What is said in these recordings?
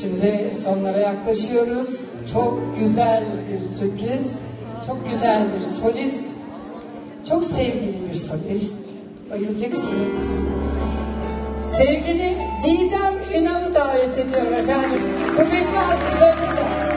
Şimdi sonlara yaklaşıyoruz. Çok güzel bir sürpriz. Çok güzel bir solist. Çok sevgili bir solist. Bayılacaksınız. Sevgili Didem Ünal'ı davet ediyorum efendim. Kuvvetli alkışlarınızla.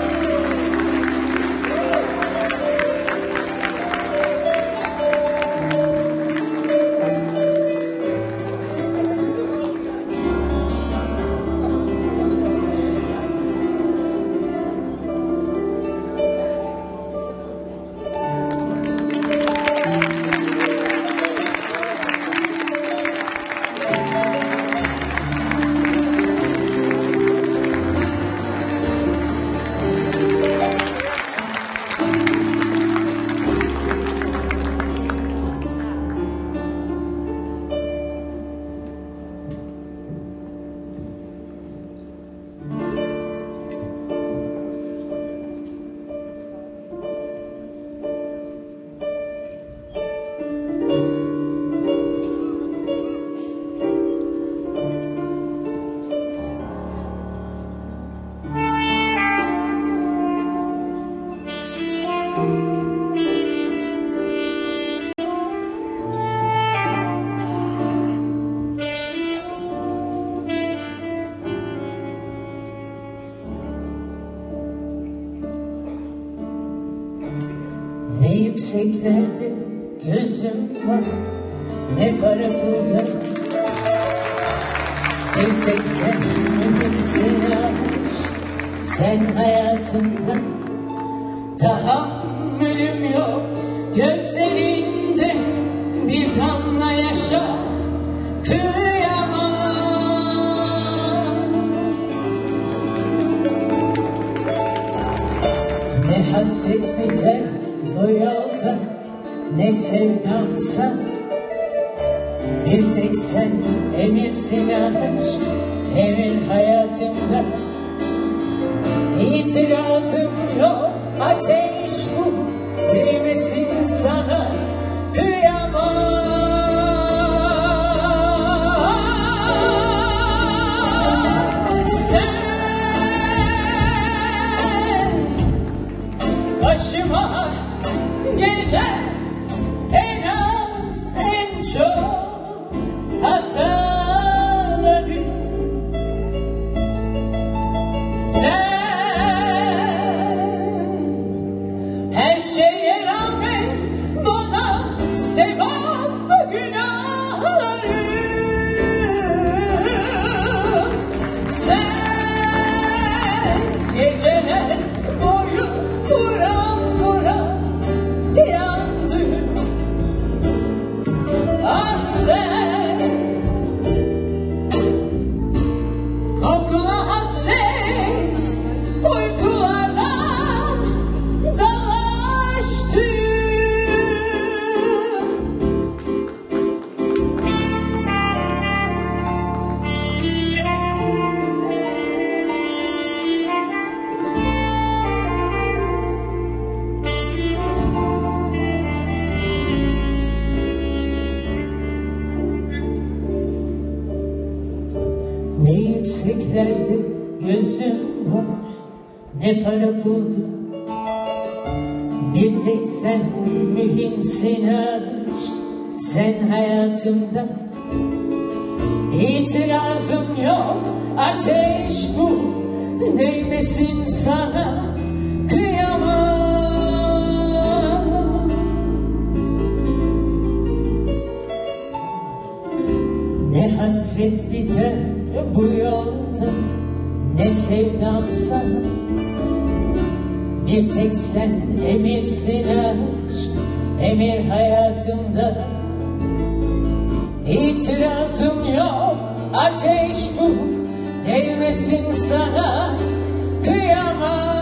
Ne yükseklerde gözüm var. Ne para pulda Bir tek sen mühimsin aşk Sen hayatımda Tahammülüm yok. Gözlerinde bir damla yaşa. Kıyamam Ne hasret biter bu yolda Ne sevdamsa Bir tek sen emirsin aşk Emir hayatımda İtirazım yok ateş bu Değmesin sana? Kıyamam. Sen başıma get it. Ne yükseklerde gözüm var Ne para pulda Bir tek sen mühimsin aşk Sen hayatımda. İtirazım yok ateş bu Değmesin sana kıyamam. Ne hasret biter bu yolda ne sevdam sana Bir tek sen emirsin aşk Emir hayatımda. İtirazım yok ateş bu Değmesin sana kıyamam.